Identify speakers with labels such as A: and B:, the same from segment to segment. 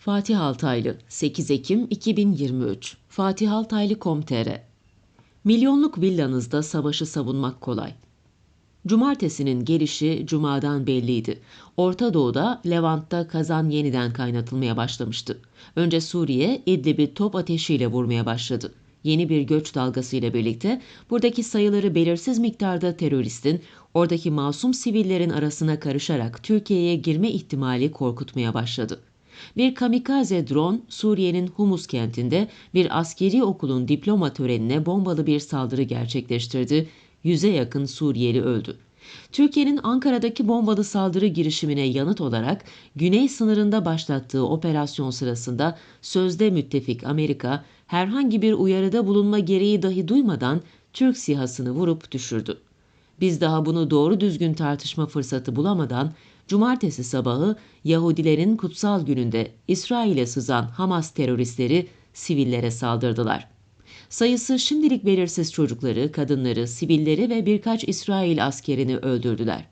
A: Fatih Altaylı 8 Ekim 2023 Fatih Altaylı.com.tr Milyonluk villanızda savaşı savunmak kolay. Cumartesinin gelişi cumadan belliydi. Orta Doğu'da Levant'ta kazan yeniden kaynatılmaya başlamıştı. Önce Suriye İdlib'i top ateşiyle vurmaya başladı. Yeni bir göç dalgasıyla birlikte buradaki sayıları belirsiz miktarda teröristin oradaki masum sivillerin arasına karışarak Türkiye'ye girme ihtimali korkutmaya başladı. Bir kamikaze drone Suriye'nin Humus kentinde bir askeri okulun diploma törenine bombalı bir saldırı gerçekleştirdi. Yüze yakın Suriyeli öldü. Türkiye'nin Ankara'daki bombalı saldırı girişimine yanıt olarak güney sınırında başlattığı operasyon sırasında sözde müttefik Amerika herhangi bir uyarıda bulunma gereği dahi duymadan Türk sihasını vurup düşürdü. Biz daha bunu doğru düzgün tartışma fırsatı bulamadan cumartesi sabahı Yahudilerin kutsal gününde İsrail'e sızan Hamas teröristleri sivillere saldırdılar. Sayısı şimdilik belirsiz çocukları, kadınları, sivilleri ve birkaç İsrail askerini öldürdüler.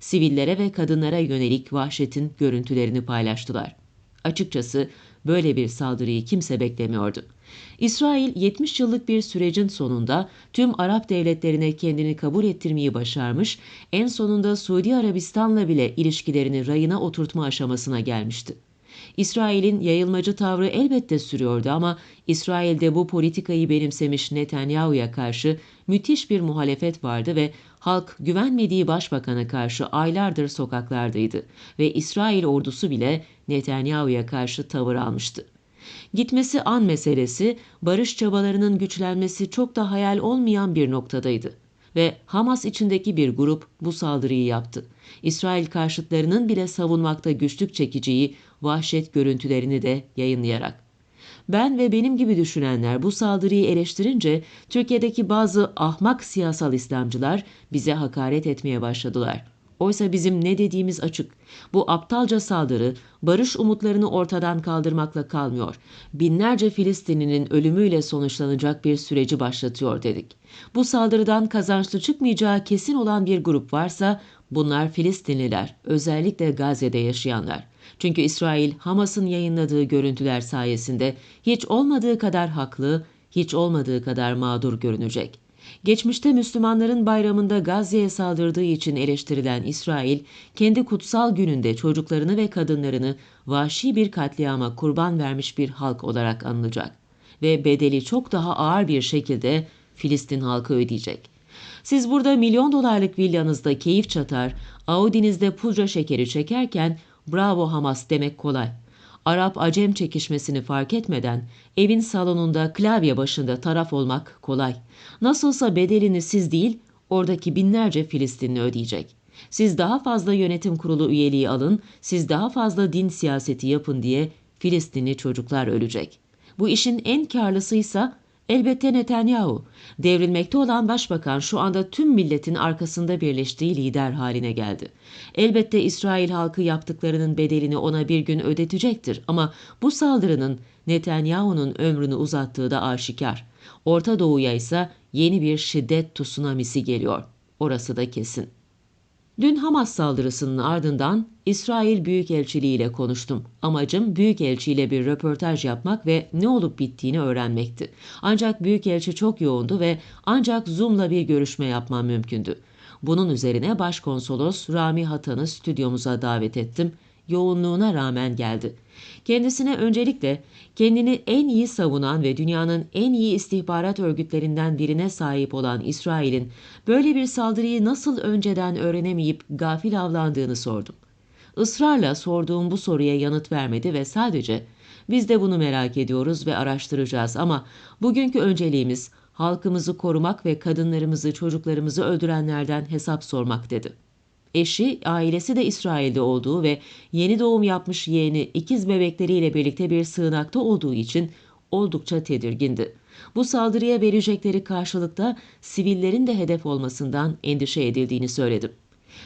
A: Sivillere ve kadınlara yönelik vahşetin görüntülerini paylaştılar. Açıkçası böyle bir saldırıyı kimse beklemiyordu. İsrail 70 yıllık bir sürecin sonunda tüm Arap devletlerine kendini kabul ettirmeyi başarmış, en sonunda Suudi Arabistan'la bile ilişkilerini rayına oturtma aşamasına gelmişti. İsrail'in yayılmacı tavrı elbette sürüyordu ama İsrail'de bu politikayı benimsemiş Netanyahu'ya karşı müthiş bir muhalefet vardı ve halk güvenmediği başbakana karşı aylardır sokaklardaydı ve İsrail ordusu bile Netanyahu'ya karşı tavır almıştı. Gitmesi an meselesi, barış çabalarının güçlenmesi çok da hayal olmayan bir noktadaydı ve Hamas içindeki bir grup bu saldırıyı yaptı. İsrail karşıtlarının bile savunmakta güçlük çekeceği vahşet görüntülerini de yayınlayarak. Ben ve benim gibi düşünenler bu saldırıyı eleştirince Türkiye'deki bazı ahmak siyasal İslamcılar bize hakaret etmeye başladılar. Oysa bizim ne dediğimiz açık. Bu aptalca saldırı barış umutlarını ortadan kaldırmakla kalmıyor. Binlerce Filistinlinin ölümüyle sonuçlanacak bir süreci başlatıyor dedik. Bu saldırıdan kazançlı çıkmayacağı kesin olan bir grup varsa bunlar Filistinliler, özellikle Gazze'de yaşayanlar. Çünkü İsrail Hamas'ın yayınladığı görüntüler sayesinde hiç olmadığı kadar haklı, hiç olmadığı kadar mağdur görünecek. Geçmişte Müslümanların bayramında Gazze'ye saldırdığı için eleştirilen İsrail, kendi kutsal gününde çocuklarını ve kadınlarını vahşi bir katliama kurban vermiş bir halk olarak anılacak ve bedeli çok daha ağır bir şekilde Filistin halkı ödeyecek. Siz burada milyon dolarlık villanızda keyif çatar, Audi'nizde pudra şekeri çekerken bravo Hamas demek kolay. Arap-Acem çekişmesini fark etmeden evin salonunda klavye başında taraf olmak kolay. Nasılsa bedelini siz değil, oradaki binlerce Filistinli ödeyecek. Siz daha fazla yönetim kurulu üyeliği alın, siz daha fazla din siyaseti yapın diye Filistinli çocuklar ölecek. Bu işin en karlısıysa elbette Netanyahu. Devrilmekte olan başbakan şu anda tüm milletin arkasında birleştiği lider haline geldi. Elbette İsrail halkı yaptıklarının bedelini ona bir gün ödetecektir ama bu saldırının Netanyahu'nun ömrünü uzattığı da aşikar. Orta Doğu'ya ise yeni bir şiddet tsunamisi geliyor. Orası da kesin. Dün Hamas saldırısının ardından İsrail Büyükelçiliği ile konuştum. Amacım Büyükelçi ile bir röportaj yapmak ve ne olup bittiğini öğrenmekti. Ancak Büyükelçi çok yoğundu ve ancak Zoom'la bir görüşme yapmam mümkündü. Bunun üzerine Başkonsolos Rami Hatan'ı stüdyomuza davet ettim. Yoğunluğuna rağmen geldi. Kendisine öncelikle kendini en iyi savunan ve dünyanın en iyi istihbarat örgütlerinden birine sahip olan İsrail'in böyle bir saldırıyı nasıl önceden öğrenemeyip gafil avlandığını sordum. Israrla sorduğum bu soruya yanıt vermedi ve sadece biz de bunu merak ediyoruz ve araştıracağız ama bugünkü önceliğimiz halkımızı korumak ve kadınlarımızı, çocuklarımızı öldürenlerden hesap sormak dedi. Eşi, ailesi de İsrail'de olduğu ve yeni doğum yapmış yeğeni ikiz bebekleriyle birlikte bir sığınakta olduğu için oldukça tedirgindi. Bu saldırıya verecekleri karşılıkta sivillerin de hedef olmasından endişe edildiğini söyledim.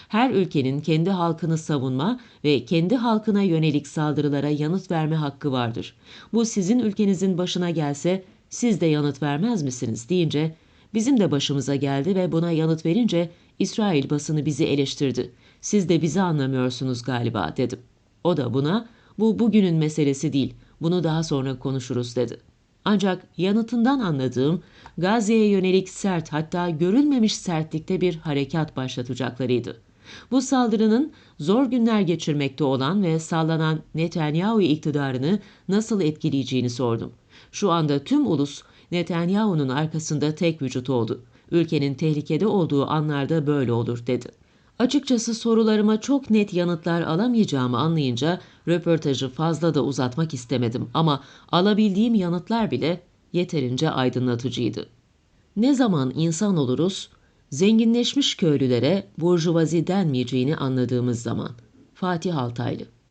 A: Her ülkenin kendi halkını savunma ve kendi halkına yönelik saldırılara yanıt verme hakkı vardır. Bu sizin ülkenizin başına gelse siz de yanıt vermez misiniz deyince bizim de başımıza geldi ve buna yanıt verince İsrail basını bizi eleştirdi. Siz de bizi anlamıyorsunuz galiba dedim. O da buna Bu bugünün meselesi değil. Bunu daha sonra konuşuruz dedi. Ancak yanıtından anladığım Gazze'ye yönelik sert hatta görülmemiş sertlikte bir harekat başlatacaklarıydı. Bu saldırının zor günler geçirmekte olan ve sallanan Netanyahu iktidarını nasıl etkileyeceğini sordum. Şu anda tüm ulus Netanyahu'nun arkasında tek vücut oldu. Ülkenin tehlikede olduğu anlarda böyle olur dedi. Açıkçası sorularıma çok net yanıtlar alamayacağımı anlayınca röportajı fazla da uzatmak istemedim ama alabildiğim yanıtlar bile yeterince aydınlatıcıydı. Ne zaman insan oluruz, zenginleşmiş köylülere burjuvazi denmeyeceğini anladığımız zaman. Fatih Altaylı